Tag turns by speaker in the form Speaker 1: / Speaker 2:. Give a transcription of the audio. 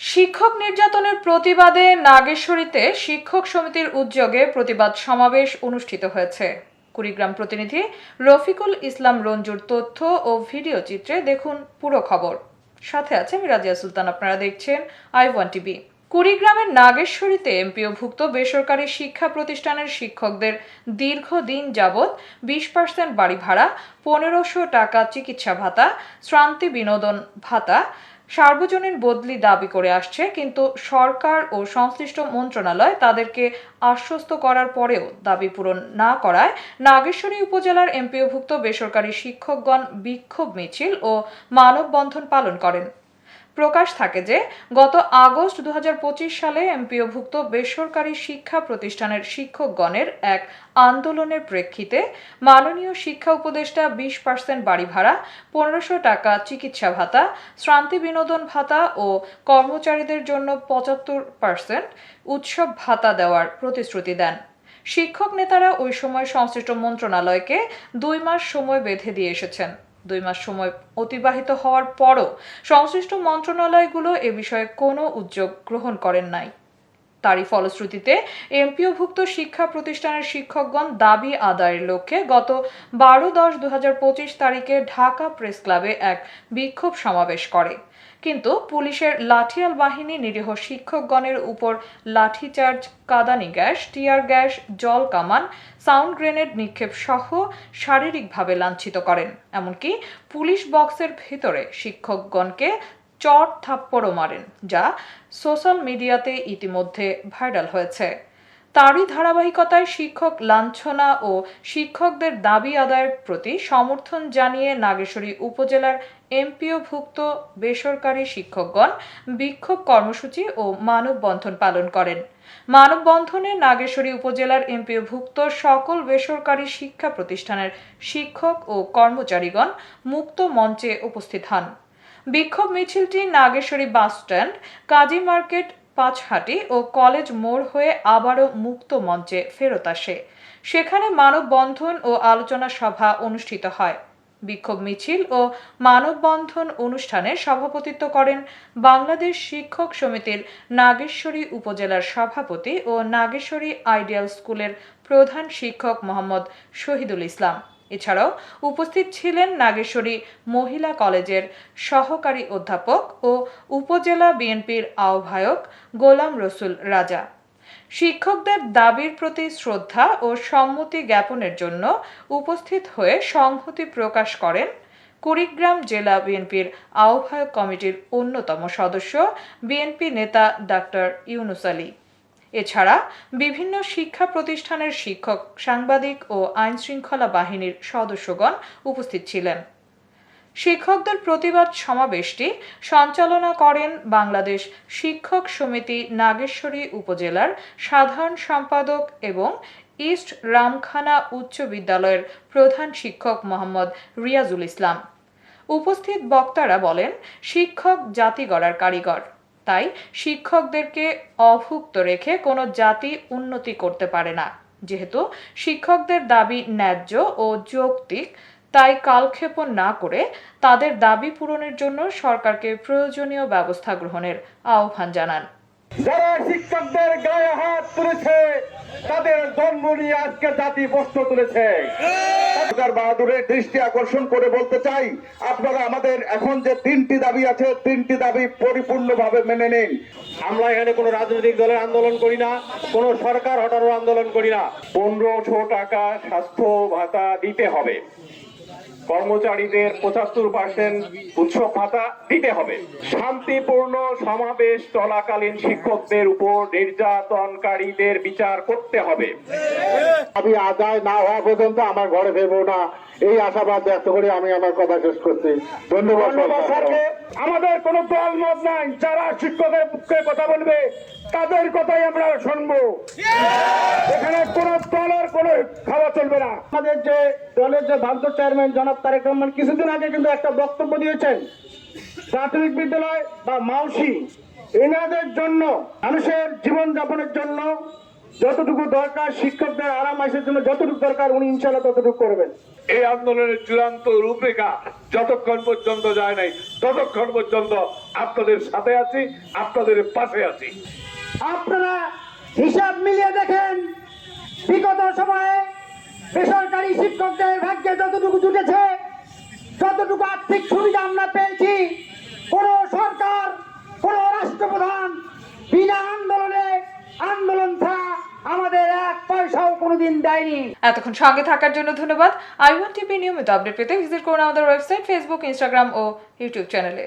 Speaker 1: শিক্ষক নির্যাতনের প্রতিবাদে নাগেশ্বরীতে শিক্ষক সমিতির উদ্যোগে প্রতিবাদ সমাবেশ অনুষ্ঠিত হয়েছে। কুড়িগ্রাম প্রতিনিধি রফিকুল ইসলাম রঞ্জুর তথ্য ও ভিডিও চিত্রে দেখুন পুরো খবর। সাথে আছে মিরাজিয়া সুলতান, আপনারা দেখছেন আই ওয়ান টিভি। কুড়িগ্রামের নাগেশ্বরীতে এমপিওভুক্ত বেসরকারি শিক্ষা প্রতিষ্ঠানের শিক্ষকদের দীর্ঘদিন যাবৎ বিশ পার্সেন্ট বাড়ি ভাড়া, পনেরোশো টাকা চিকিৎসা ভাতা, শ্রান্তি বিনোদন ভাতা সার্বজনীন বদলি দাবি করে আসছে, কিন্তু সরকার ও সংশ্লিষ্ট মন্ত্রণালয় তাদেরকে আশ্বস্ত করার পরেও দাবি পূরণ না করায়। নাগেশ্বরী উপজেলার এমপিওভুক্ত বেসরকারি শিক্ষকগণ বিক্ষোভ মিছিল ও মানববন্ধন পালন করেন। প্রকাশ থাকে যে, গত আগস্ট দু হাজার পঁচিশ সালে এমপিওভুক্ত বেসরকারি শিক্ষা প্রতিষ্ঠানের শিক্ষকগণের এক আন্দোলনের প্রেক্ষিতে মাননীয় শিক্ষা উপদেষ্টা বিশ পার্সেন্ট বাড়ি ভাড়া পনেরোশো টাকা চিকিৎসা ভাতা, শ্রান্তি বিনোদন ভাতা ও কর্মচারীদের জন্য পঁচাত্তর পার্সেন্ট উৎসব ভাতা দেওয়ার প্রতিশ্রুতি দেন। শিক্ষক নেতারা ওই সময় সংশ্লিষ্ট মন্ত্রণালয়কে দুই মাস সময় বেঁধে দিয়ে এসেছেন। দুই মাস সময় অতিবাহিত হওয়ার পরও সংশ্লিষ্ট মন্ত্রণালয়গুলো এ বিষয়ে কোনো উদ্যোগ গ্রহণ করেন নাই। তারই ফলশ্রুতিতে এমপিওভুক্ত শিক্ষা প্রতিষ্ঠানের শিক্ষকগণ দাবি আদায়ের লক্ষ্যে গত বারো দশ দু তারিখে ঢাকা প্রেস ক্লাবে এক বিক্ষোভ সমাবেশ করে। কিন্তু পুলিশের লাঠিয়াল বাহিনী নিরীহ শিক্ষকগণের উপর লাঠিচার্জ, কাদানি গ্যাস, টিয়ার গ্যাস, জল কামান, সাউন্ড গ্রেনেড নিক্ষেপ সহ শারীরিকভাবে লাঞ্ছিত করেন। এমনকি পুলিশ বক্সের ভেতরে শিক্ষকগণকে চট থাপ্পড়ও মারেন, যা সোশ্যাল মিডিয়াতে ইতিমধ্যে ভাইরাল হয়েছে। তারই ধারাবাহিকতায় শিক্ষক লাঞ্ছনা ও শিক্ষকদের দাবি আদায়ের প্রতি সমর্থন জানিয়ে নাগেশ্বরী উপজেলার এমপিওভুক্ত বেসরকারি শিক্ষকগণ বিক্ষোভ কর্মসূচি ও মানববন্ধন পালন করেন। মানববন্ধনে নাগেশ্বরী উপজেলার এমপিওভুক্ত সকল বেসরকারি শিক্ষা প্রতিষ্ঠানের শিক্ষক ও কর্মচারীগণ মুক্ত মঞ্চে উপস্থিত হন। বিক্ষোভ মিছিলটি Nageshwari bus stand, Kazi market, Panchhati ও কলেজ মোড় হয়ে আবারও মুক্ত মঞ্চে ফেরত আসে। সেখানে মানববন্ধন ও আলোচনা সভা অনুষ্ঠিত হয়। বিক্ষোভ মিছিল ও মানববন্ধন অনুষ্ঠানে সভাপতিত্ব করেন বাংলাদেশ শিক্ষক সমিতির নাগেশ্বরী উপজেলার সভাপতি ও নাগেশ্বরী আইডিয়াল স্কুলের প্রধান শিক্ষক মোহাম্মদ শহীদুল ইসলাম। এছাড়াও উপস্থিত ছিলেন নাগেশ্বরী মহিলা কলেজের সহকারী অধ্যাপক ও উপজেলা বিএনপির আহ্বায়ক গোলাম রসুল রাজা। শিক্ষকদের দাবির প্রতি শ্রদ্ধা ও সম্মতি জ্ঞাপনের জন্য উপস্থিত হয়ে সংহতি প্রকাশ করেন কুড়িগ্রাম জেলা বিএনপির আহ্বায়ক কমিটির অন্যতম সদস্য বিএনপি নেতা ডাক্তার ইউনুস আলী। এছাড়া বিভিন্ন শিক্ষা প্রতিষ্ঠানের শিক্ষক, সাংবাদিক ও আইনশৃঙ্খলা বাহিনীর সদস্যগণ উপস্থিত ছিলেন। শিক্ষকদের প্রতিবাদ সমাবেশটি সঞ্চালনা করেন বাংলাদেশ শিক্ষক সমিতি নাগেশ্বরী উপজেলার সাধারণ সম্পাদক এবং ইস্ট রামখানা উচ্চ বিদ্যালয়ের প্রধান শিক্ষক মোহাম্মদ রিয়াজুল ইসলাম। উপস্থিত বক্তারা বলেন, শিক্ষক জাতি গড়ার কারিগর। তাই শিক্ষকদেরকে অভুক্ত রেখে কোনো জাতি উন্নতি করতে পারে না। যেহেতু শিক্ষকদের দাবি ন্যায্য ও যৌক্তিক, তাই কালক্ষেপণ না করে তাদের দাবি পূরণের জন্য সরকারকে প্রয়োজনীয় ব্যবস্থা গ্রহণের আহ্বান জানান।
Speaker 2: যারা শিক্ষকদের গায়ে হাত তুলেছে তাদের জন্ম নিয়ে আজকে জাতি প্রশ্ন তুলেছে। বাহাদুরের দৃষ্টি আকর্ষণ করে বলতে চাই, আপনারা আমাদের এখন যে তিনটি দাবি আছে, তিনটি দাবি পরিপূর্ণভাবে মেনে নিন।
Speaker 3: আমরা এখানে কোনো রাজনৈতিক দলের আন্দোলন করি না, কোনো সরকার হটানোর আন্দোলন করি না।
Speaker 2: পনেরোশো টাকা স্বাস্থ্য ভাতা দিতে হবে। কর্মচারীদের পঁচাত্তর পার্সেন্ট উৎসব ভাতা দিতে হবে। শান্তিপূর্ণ সমাবেশ চলাকালীন শিক্ষকদের উপর নির্যাতনকারীদের বিচার করতে হবে।
Speaker 4: আমি আদায় না হওয়া পর্যন্ত আমার ঘরে ফেরবো না। এই আশাবাদ ব্যক্ত করে আমি আমার কথা শেষ করছি। ধন্যবাদ
Speaker 2: স্যারকে। আমাদের কোনো দল মত নাই। যারা শিক্ষকের পক্ষে কথা বলবে তাদের কথাই আমরা শুনব। এখানে কোন কোনো খাওয়া চলবে না। আমাদের যে দলের যে চেয়ারম্যান জনাব তারেক রহমান কিছুদিন আগে কিন্তু একটা বক্তব্য দিয়েছেন প্রাথমিক বিদ্যালয় বা মাউসি এনাদের জন্য মানুষের জীবন যাপনের জন্য
Speaker 5: যতটুকু দরকার শিক্ষকদের আরাম আইসের জন্য যতটুকু দরকার উনি ইনশাল্লাহ ততটুকু করবেন।
Speaker 6: এই আন্দোলনের চূড়ান্ত রূপরেখা যতক্ষণ পর্যন্ত যায় নাই ততক্ষণ পর্যন্ত আপনাদের সাথে আছি আপনাদের পাশে আছি।
Speaker 5: আপনারা হিসাব মিলিয়ে দেখেন বিগত সময়ে বেসরকারি শিক্ষকদের ভাগ্যে যতটুকু জুটেছে, যতটুকু আর্থিক সুবিধা আমরা পেয়েছি, কোন সরকার, কোন রাষ্ট্রপ্রধান বিনা আন্দোলনে আন্দোলন ছাড়া আমাদের এক পয়সাও কোনোদিন দেয়নি।
Speaker 1: এতক্ষণ সঙ্গে থাকার জন্য ধন্যবাদ। আই ওয়ান টিভি নিয়মিত আপডেট পেতে ভিজিট করুন আমাদের ওয়েবসাইট, ফেসবুক, ইনস্টাগ্রাম ও ইউটিউব চ্যানেলে।